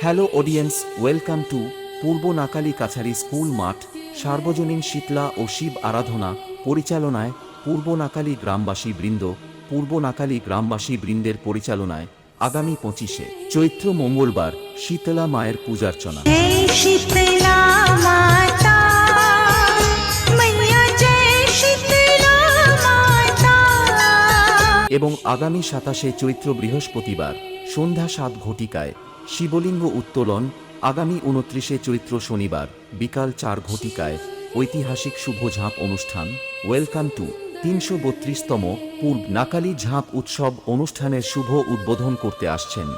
Hello audience welcome to পূর্ব নাকালি কাছারি school মাঠ সার্বজনীন শীতলা ও শিব আরাধনা পরিচালনায় পূর্ব নাকালি গ্রামবাসী বৃন্দ পূর্ব নাকালি গ্রামবাসী বৃন্দের পরিচালনায় আগামী পঁচিশে চৈত্র মঙ্গলবার শীতলা মায়ের পূজার্চনা। এবং আগামী সাতাশে চৈত্র বৃহস্পতিবার সন্ধ্যা সাত ঘটিকায় শিবলিঙ্গ উত্তোলন আগামী উনত্রিশে চৈত্র শনিবার বিকাল চার ঘটিকায় ঐতিহাসিক শুভ ঝাঁপ অনুষ্ঠান ওয়েলকাম টু তিনশো বত্রিশতম পূর্ব নাকালি ঝাঁপ উৎসব অনুষ্ঠানের শুভ উদ্বোধন করতে আসছেন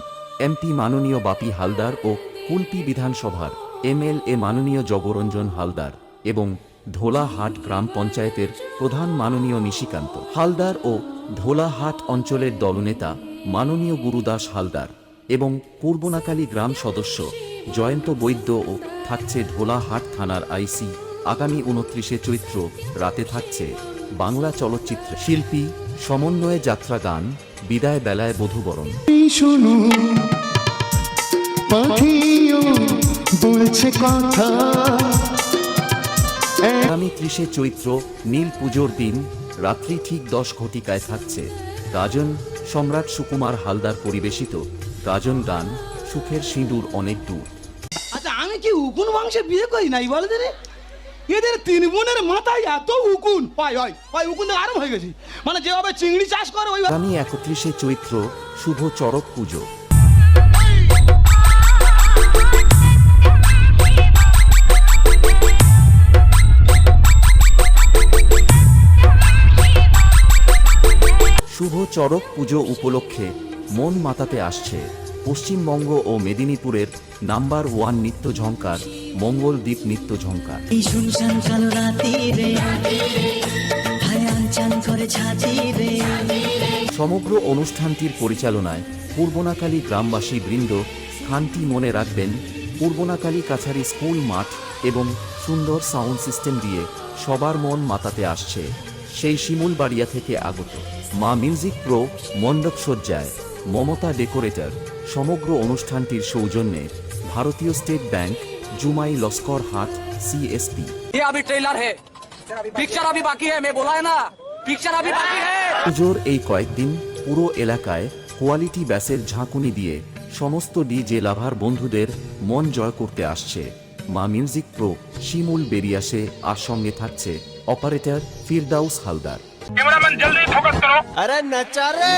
এমপি মাননীয় বাপি হালদার ও কুলপি বিধানসভার এমএলএ মাননীয় জগরঞ্জন হালদার এবং ধোলাহাট গ্রাম পঞ্চায়েতের প্রধান মাননীয় নিশিকান্ত হালদার ও ধোলাহাট অঞ্চলের দলনেতা মাননীয় গুরুদাস হালদার। এবং পূর্বনাকালী গ্রাম সদস্য জয়ন্ত বৈদ্য ও থাকছে ধোলাহাট থানার আইসি। আগামী উনত্রিশে চৈত্র রাতে থাকছে বাংলা চলচ্চিত্র শিল্পী সমন্বয়ে যাত্রা গান বিদায় বেলায় বধূবরণ। বলছে কথা। আগামী ত্রিশে চৈত্র নীল পুজোর দিন রাত্রি ঠিক দশ ঘটিকায় থাকছে। গাজন সম্রাট সুকুমার হালদার পরিবেশিত। গাজন গান সুখের সিঁদুর অনেক দূর। আচ্ছা আমি কি উকুন বংশে বিয়ে করি নাই বলে রে? এদের তিন বোনের মাথায় এত উকুন। হয় হয় হয় উকুন আরম হয়ে গেছি। মানে যেভাবে চিংড়ি চাষ করে ওই আগামী একত্রিশে চৈত্র শুভ চড়ক পুজো। শুভ চড়ক পুজো উপলক্ষে মন মাতাতে আসছে। পশ্চিমবঙ্গ ও মেদিনীপুরের নাম্বার ওয়ান নৃত্য ঝঙ্কার মঙ্গলদ্বীপ নৃত্য ঝঙ্কার এই শুনশান কালো রাতে রে করে ছাতি রে। সমগ্র অনুষ্ঠানটির পরিচালনায় পূর্বনাকালী গ্রামবাসী বৃন্দ স্থানটি মনে রাখবেন পূর্বনাকালী কাছারি স্কুল মাঠ এবং সুন্দর সাউন্ড সিস্টেম দিয়ে সবার মন মাতাতে আসছে। সেই শিমুলবাড়িয়া থেকে আগত মা মিউজিক প্রো মণ্ডপ সজ্জায়। মমতা ডেকোরেটর সমগ্র অনুষ্ঠানটির সৌজন্যে ভারতীয় স্টেট ব্যাংক জুমাই লস্কর হাট সিএসপি ये अभी ट्रेलर है पिक्चर अभी बाकी है मैं बोला है ना पिक्चर अभी बाकी है পুজোর এই কয়েকদিন পুরো এলাকায় কোয়ালিটি ব্যাসের ঝাঁকুনি দিয়ে সমস্ত ডিজে লাভার বন্ধুদের মন জয় করতে আসছে মা মিউজিক প্রো শিমুল বেরিয়াসে আর সঙ্গে থাকছে অপারেটর ফিরদাউস হালদার कैमरामैन जल्दी फोकस करो আরে নাচা রে